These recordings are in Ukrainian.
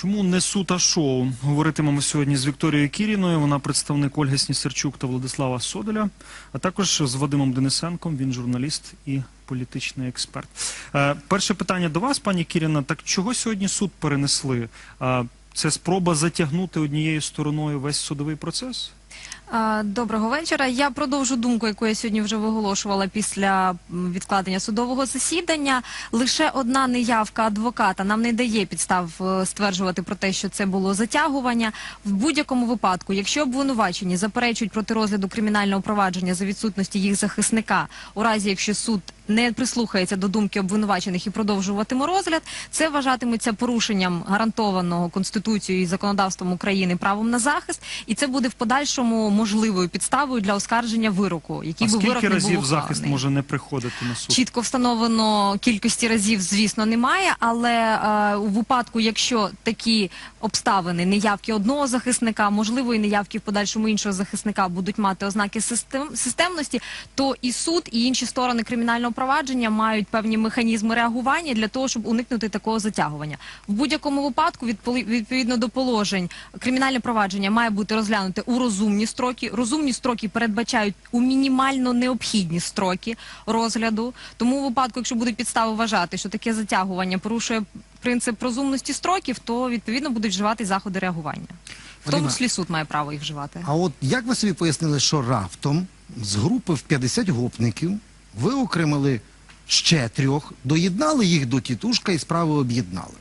Чому не суд, а шоу? Говоритимемо сьогодні з Вікторією Кіріною. Вона представник Ольги Снісерчук та Владислава Содоля, а також з Вадимом Денисенком. Він журналіст і політичний експерт. Е, перше питання до вас, пані Кіріна. Так чого сьогодні суд перенесли? Е, це спроба затягнути однією стороною весь судовий процес? Доброго вечора. Я продовжу думку, яку я сьогодні вже виголошувала після відкладення судового засідання. Лише одна неявка адвоката нам не дає підстав е, стверджувати про те, що це було затягування. В будь-якому випадку, якщо обвинувачені заперечують проти розгляду кримінального провадження за відсутності їх захисника, у разі якщо суд не прислухається до думки обвинувачених і продовжуватиме розгляд, це вважатиметься порушенням гарантованого конституцією і законодавством України правом на захист, і це буде в подальшому можливою підставою для оскарження вироку, який а би вирок не разів захист може не приходити на суд? Чітко встановлено кількості разів, звісно, немає, але е, у випадку, якщо такі обставини неявки одного захисника, можливо, і неявки в подальшому іншого захисника будуть мати ознаки систем, системності, то і суд, і інші сторони кримінального провадження мають певні механізми реагування для того, щоб уникнути такого затягування. В будь-якому випадку, відповідно до положень, кримінальне провадження має бути розглянуте у розумні строки. Розумні строки передбачають у мінімально необхідні строки розгляду. Тому у випадку, якщо будуть підстави вважати, що таке затягування порушує принцип розумності строків, то відповідно будуть вживати заходи реагування. В тому числі суд має право їх вживати. А от як ви собі пояснили, що раптом з групи в 50 гопників ви окремили ще трьох, доєднали їх до тітушка і справи об'єднали?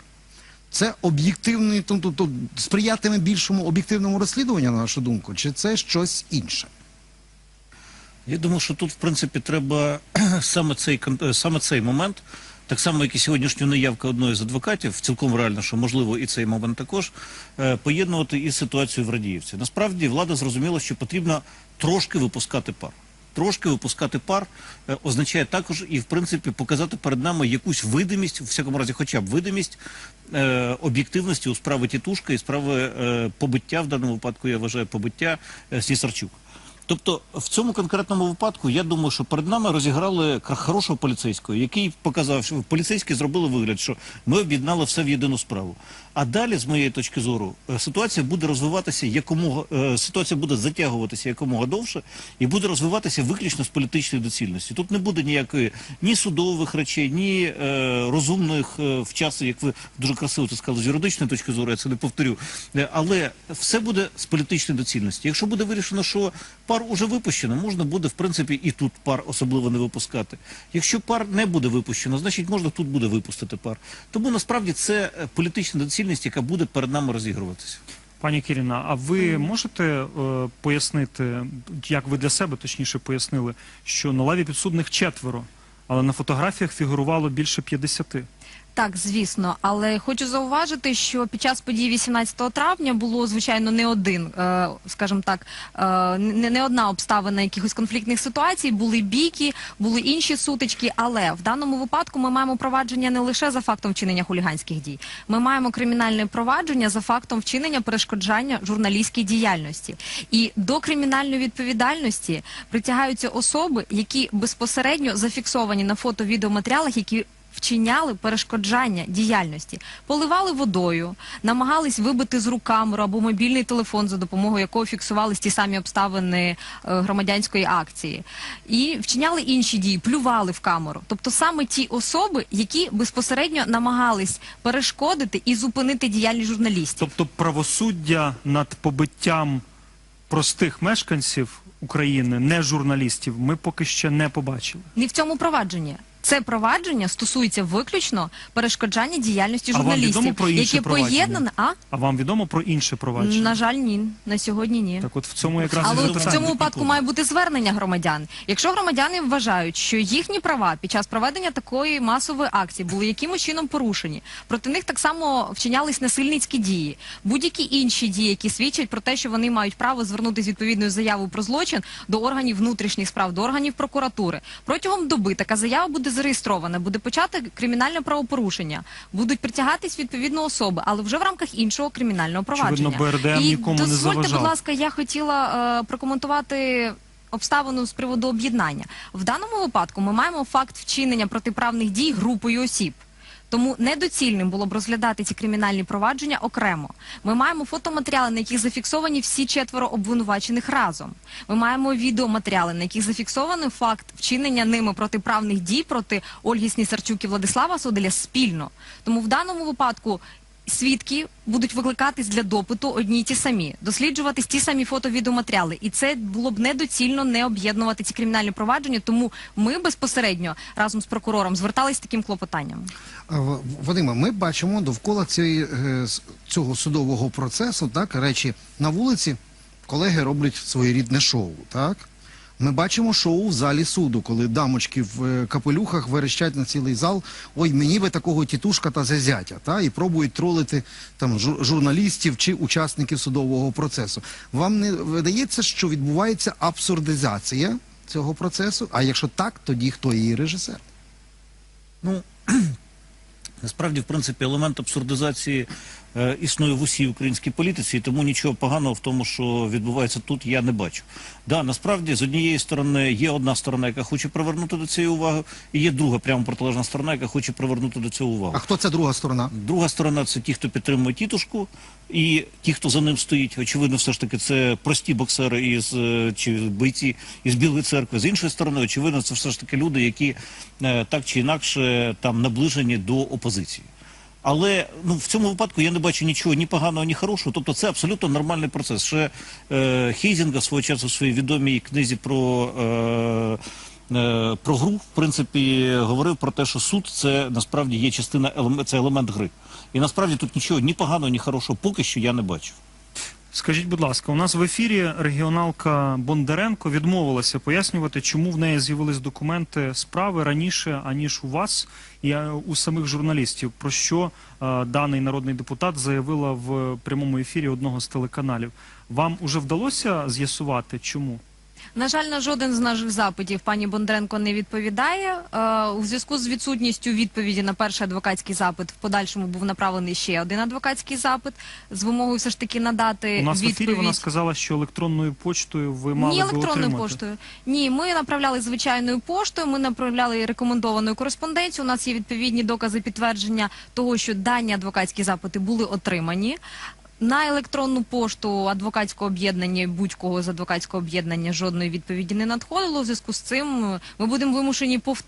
Це об'єктивний, тобто то сприятиме більшому об'єктивному розслідуванню, на вашу думку, чи це щось інше? Я думаю, що тут, в принципі, треба саме цей, е, саме цей момент, так само, як і сьогоднішню неявка одної з адвокатів, цілком реально, що можливо і цей момент також, е, поєднувати із ситуацією в Радіївці. Насправді влада зрозуміла, що потрібно трошки випускати пар. Трошки випускати пар е, означає також і, в принципі, показати перед нами якусь видимість, в всякому разі, хоча б видимість е, об'єктивності у справи Тітушка і справи е, побиття, в даному випадку я вважаю побиття е, Слісарчук. Тобто в цьому конкретному випадку я думаю, що перед нами розіграли хорошого поліцейського, який показав, що поліцейські зробили вигляд, що ми об'єднали все в єдину справу. А далі, з моєї точки зору, е, ситуація буде розвиватися якомога е, ситуація буде затягуватися якомога довше і буде розвиватися виключно з політичної доцільності. Тут не буде ніякої ні судових речей, ні е, розумних е, в часу, як ви дуже красиво це сказали, з юридичної точки зору, я це не повторю. Е, але все буде з політичної доцільності. Якщо буде вирішено, що пар уже випущено, можна буде в принципі і тут пар особливо не випускати. Якщо пар не буде випущено, значить можна тут буде випустити пар. Тому насправді це е, політична доцільність, яка буде перед нами розігруватися. Пані Кіріна, а ви можете е, пояснити, як ви для себе точніше пояснили, що на лаві підсудних четверо, але на фотографіях фігурувало більше 50? Так, звісно, але хочу зауважити, що під час подій 18 травня було звичайно не один, е, скажімо так, е, не, одна обставина якихось конфліктних ситуацій. Були бійки, були інші сутички. Але в даному випадку ми маємо провадження не лише за фактом вчинення хуліганських дій. Ми маємо кримінальне провадження за фактом вчинення перешкоджання журналістській діяльності. І до кримінальної відповідальності притягаються особи, які безпосередньо зафіксовані на фото-відеоматеріалах, які вчиняли перешкоджання діяльності, поливали водою, намагались вибити з рук камеру або мобільний телефон, за допомогою якого фіксувались ті самі обставини е, громадянської акції, і вчиняли інші дії, плювали в камеру. Тобто саме ті особи, які безпосередньо намагались перешкодити і зупинити діяльність журналістів. Тобто правосуддя над побиттям простих мешканців України, не журналістів, ми поки ще не побачили. Не в цьому провадженні. Це провадження стосується виключно перешкоджання діяльності А вам журналістів, відомо про інше яке провадження? поєднане. А А вам відомо про інше провадження? на жаль, ні. На сьогодні ні. Так от в цьому якраз і Але от в запитання. цьому випадку має бути звернення громадян. Якщо громадяни вважають, що їхні права під час проведення такої масової акції були якимось чином порушені, проти них так само вчинялись насильницькі дії, будь-які інші дії, які свідчать про те, що вони мають право звернутися з відповідною заявою про злочин до органів внутрішніх справ, до органів прокуратури. Протягом доби така заява буде зареєстрована, буде почати кримінальне правопорушення, будуть притягатись відповідно особи, але вже в рамках іншого кримінального провадження. Очевидно, БРДМ І нікому не дозвольте, заважав. будь ласка, я хотіла е, прокоментувати. Обставину з приводу об'єднання в даному випадку ми маємо факт вчинення протиправних дій групою осіб. Тому недоцільним було б розглядати ці кримінальні провадження окремо. Ми маємо фотоматеріали, на яких зафіксовані всі четверо обвинувачених разом. Ми маємо відеоматеріали, на яких зафіксований факт вчинення ними протиправних дій проти Ольги Снісарчук і Владислава Соделя спільно. Тому в даному випадку свідки будуть викликатись для допиту одні й ті самі, досліджуватись ті самі фото-відеоматеріали. І це було б недоцільно не об'єднувати ці кримінальні провадження. Тому ми безпосередньо разом з прокурором звертались з таким клопотанням. Вадиме, ми бачимо довкола цієї, е, цього судового процесу, так, речі, на вулиці колеги роблять своєрідне шоу, так? Ми бачимо шоу в залі суду, коли дамочки в е, капелюхах верещать на цілий зал, ой, мені би такого тітушка та зазятя, та, і пробують тролити там жур- журналістів чи учасників судового процесу. Вам не видається, що відбувається абсурдизація цього процесу? А якщо так, тоді хто її режисер? Ну, насправді, в принципі, елемент абсурдизації існує в усій українській політиці, і тому нічого поганого в тому, що відбувається тут, я не бачу. Да, насправді, з однієї сторони, є одна сторона, яка хоче привернути до цієї уваги, і є друга, прямо протилежна сторона, яка хоче привернути до цього увагу. А хто ця друга сторона? Друга сторона це ті, хто підтримує тітушку, і ті, хто за ним стоїть. Очевидно, все ж таки, це прості боксери із е, чи бойці із Білої церкви. З іншої сторони, очевидно, це все ж таки люди, які е, так чи інакше там наближені до опозиції. Але ну в цьому випадку я не бачу нічого ні поганого, ні хорошого. Тобто це абсолютно нормальний процес. Ще е, Хейзінга свого часу в своїй відомій книзі про. Е, е, про гру, в принципі, говорив про те, що суд це насправді є частина елемент, це елемент гри. І насправді тут нічого ні поганого, ні хорошого поки що я не бачу. Скажіть, будь ласка, у нас в ефірі регіоналка Бондаренко відмовилася пояснювати, чому в неї з'явились документи справи раніше, аніж у вас і е, у самих журналістів. Про що е, даний народний депутат заявила в прямому ефірі одного з телеканалів. Вам уже вдалося з'ясувати, чому? На жаль, на жоден з наших запитів пані Бондаренко не відповідає. Е, у зв'язку з відсутністю відповіді на перший адвокатський запит в подальшому був направлений ще один адвокатський запит з вимогою все ж таки надати У нас в ефірі відповідь. вона сказала, що електронною почтою ви мали Ні би електронною отримати. поштою. Ні, ми направляли звичайною поштою. Ми направляли рекомендованою кореспонденцію. У нас є відповідні докази підтвердження того, що дані адвокатські запити були отримані. На електронну пошту адвокатського об'єднання будь-кого з адвокатського об'єднання жодної відповіді не надходило. У зв'язку з цим ми будемо вимушені пов...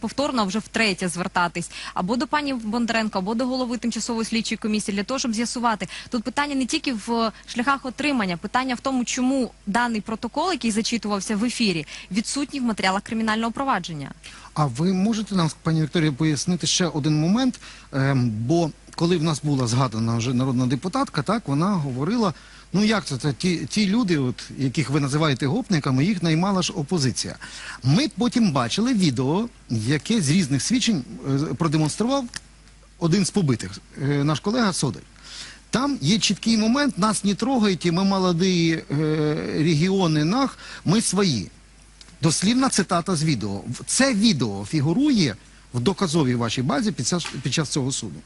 повторно, вже втретє звертатись або до пані Бондаренко, або до голови тимчасової слідчої комісії для того, щоб з'ясувати. Тут питання не тільки в шляхах отримання, питання в тому, чому даний протокол, який зачитувався в ефірі, відсутній в матеріалах кримінального провадження. А ви можете нам, пані Вікторія, пояснити ще один момент? Ем, бо коли в нас була згадана вже народна депутатка, так вона говорила: ну як це, це ті, ті люди, от, яких ви називаєте гопниками, їх наймала ж опозиція. Ми потім бачили відео, яке з різних свідчень е, продемонстрував один з побитих, е, наш колега Содель. Там є чіткий момент, нас не трогають, ми молоді е, регіони нах, ми свої. Дослівна цитата з відео. Це відео фігурує в доказовій вашій базі під час, під час цього суду.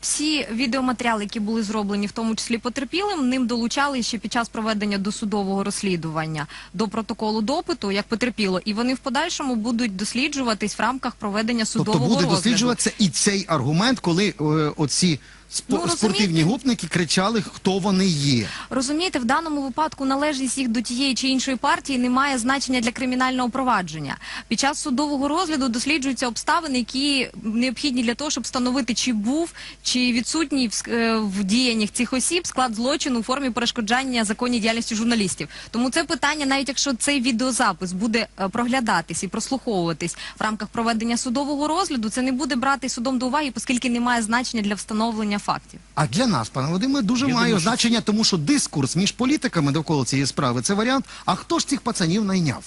Всі відеоматеріали, які були зроблені, в тому числі потерпілим, ним долучали ще під час проведення досудового розслідування до протоколу допиту, як потерпіло, і вони в подальшому будуть досліджуватись в рамках проведення судового тобто буде розгляду. досліджуватися і цей аргумент, коли е, оці спо- Ну, розумієте- спортивні гопники кричали, хто вони є. Розумієте, в даному випадку належність їх до тієї чи іншої партії не має значення для кримінального провадження. Під час судового розгляду досліджуються обставини, які необхідні для того, щоб встановити, чи був чи відсутній в, ск- е, в діяннях цих осіб склад злочину у формі перешкоджання законній діяльності журналістів. Тому це питання, навіть якщо цей відеозапис буде е, проглядатись і прослуховуватись в рамках проведення судового розгляду, це не буде брати судом до уваги, оскільки не має значення для встановлення фактів. А для нас, пане Вадиме, дуже Я має думаю, що- значення, тому що дискурс між політиками довкола цієї справи це варіант. А хто ж цих пацанів найняв?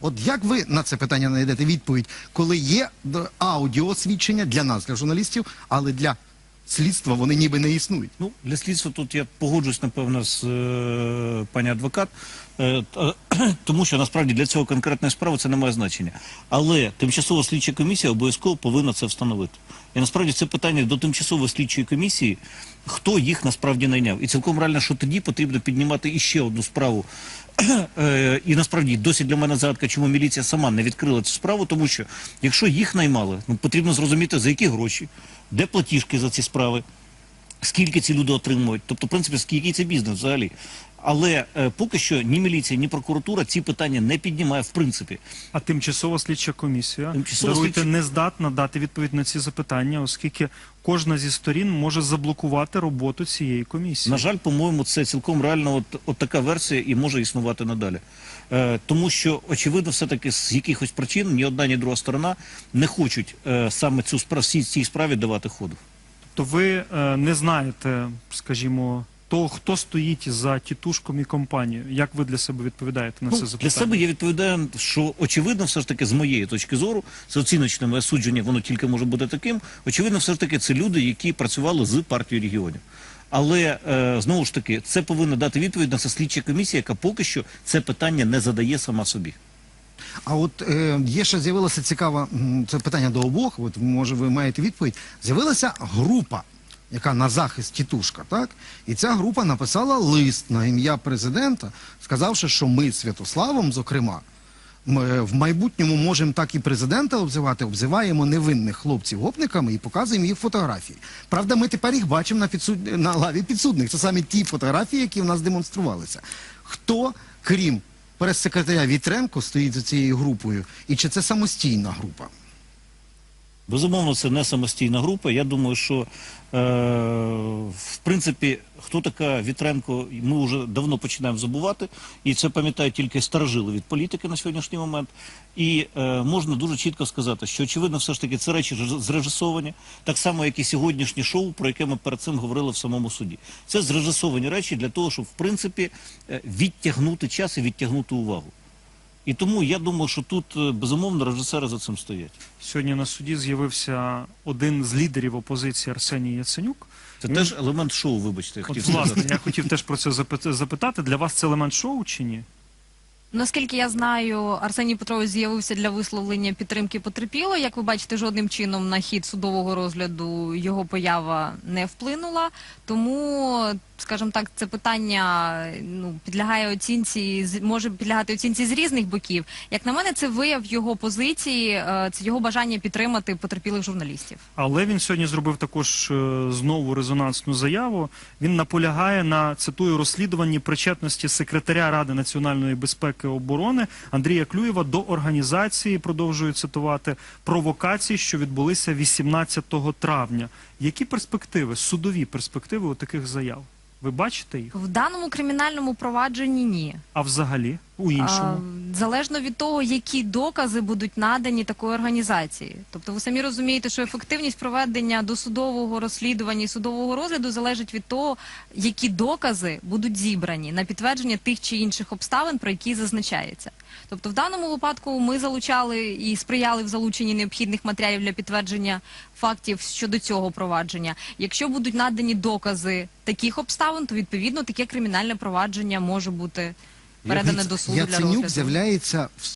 От як ви на це питання знайдете відповідь, коли є д- аудіосвідчення для нас, для журналістів, але для слідства вони ніби не існують. Ну, для слідства тут я погоджуюсь, напевно, з е, пані адвокат, та- тому що насправді для цього конкретної справи це не має значення. Але тимчасова слідча комісія обов'язково повинна це встановити. І насправді це питання до тимчасової слідчої комісії, хто їх насправді найняв. І цілком реально, що тоді потрібно піднімати іще одну справу. Е, І насправді досі для мене загадка, чому міліція сама не відкрила цю справу, тому що якщо їх наймали, ну потрібно зрозуміти за які гроші, де платіжки за ці справи, скільки ці люди отримують, тобто, в принципі, скільки це бізнес взагалі. Але е, поки що ні міліція, ні прокуратура ці питання не піднімає в принципі. А тимчасова слідча комісія Тимчасова даруйте слідча- не здатна дати відповідь на ці запитання, оскільки кожна зі сторін може заблокувати роботу цієї комісії. На жаль, по-моєму, це цілком реально от, от така версія і може існувати надалі. Е, тому що, очевидно, все-таки з якихось причин ні одна, ні друга сторона не хочуть е, саме цю справу, цій справі давати ходу. Тобто ви е, не знаєте, скажімо, того, хто стоїть за тітушком і компанією. Як ви для себе відповідаєте на Ну, це для себе я відповідаю, що очевидно, все ж таки, з моєї точки зору, це оціночне моє судження, воно тільки може бути таким. Очевидно, все ж таки, це люди, які працювали з партією регіонів. Але е, знову ж таки, це повинна дати відповідь на це слідча комісія, яка поки що це питання не задає сама собі. А от е, є ще з'явилося цікаве це питання до обох. От може ви маєте відповідь. З'явилася група, яка на захист тітушка, так? І ця група написала лист на ім'я президента, сказавши, що ми Святославом, зокрема, ми в майбутньому можемо так і президента обзивати, обзиваємо невинних хлопців гопниками і показуємо їх фотографії. Правда, ми тепер їх бачимо на, підсуд... на лаві підсудних. Це саме ті фотографії, які в нас демонструвалися. Хто, крім прес-секретаря Вітренко, стоїть за цією групою, і чи це самостійна група? Безумовно, це не самостійна група. Я думаю, що е, в принципі, хто така Вітренко, ми вже давно починаємо забувати, і це пам'ятають тільки старожили від політики на сьогоднішній момент. І е, можна дуже чітко сказати, що очевидно, все ж таки це речі зрежисовані, так само, як і сьогоднішнє шоу, про яке ми перед цим говорили в самому суді. Це зрежисовані речі для того, щоб в принципі е, відтягнути час і відтягнути увагу. І тому я думаю, що тут е, безумовно режисери за цим стоять. Сьогодні на суді з'явився один з лідерів опозиції Арсеній Яценюк. Це Він- теж елемент шоу, вибачте, я От, хотів власне, я хотів теж про це запит- запитати. Для вас це елемент шоу чи ні? Наскільки я знаю, Арсеній Петрович з'явився для висловлення підтримки потерпіло. Як ви бачите, жодним чином на хід судового розгляду його поява не вплинула. Тому, скажімо так, це питання ну підлягає оцінці, може підлягати оцінці з різних боків. Як на мене, це вияв його позиції, е, це його бажання підтримати потерпілих журналістів. Але він сьогодні зробив також е, знову резонансну заяву. Він наполягає на цитую розслідуванні причетності секретаря Ради національної безпеки і оборони Андрія Клюєва до організації, продовжую цитувати, провокацій, що відбулися 18 травня. Які перспективи, судові перспективи у таких заяв? Ви бачите їх? В даному кримінальному провадженні ні. А взагалі у іншому? А, залежно від того, які докази будуть надані такої організації. Тобто, ви самі розумієте, що ефективність проведення досудового розслідування і судового розгляду залежить від того, які докази будуть зібрані на підтвердження тих чи інших обставин, про які зазначається. Тобто, в даному випадку ми залучали і сприяли в залученні необхідних матеріалів для підтвердження фактів щодо цього провадження. Якщо будуть надані докази таких обставин, то відповідно таке кримінальне провадження може бути передане до суду для Яценюк розгляду. з'являється в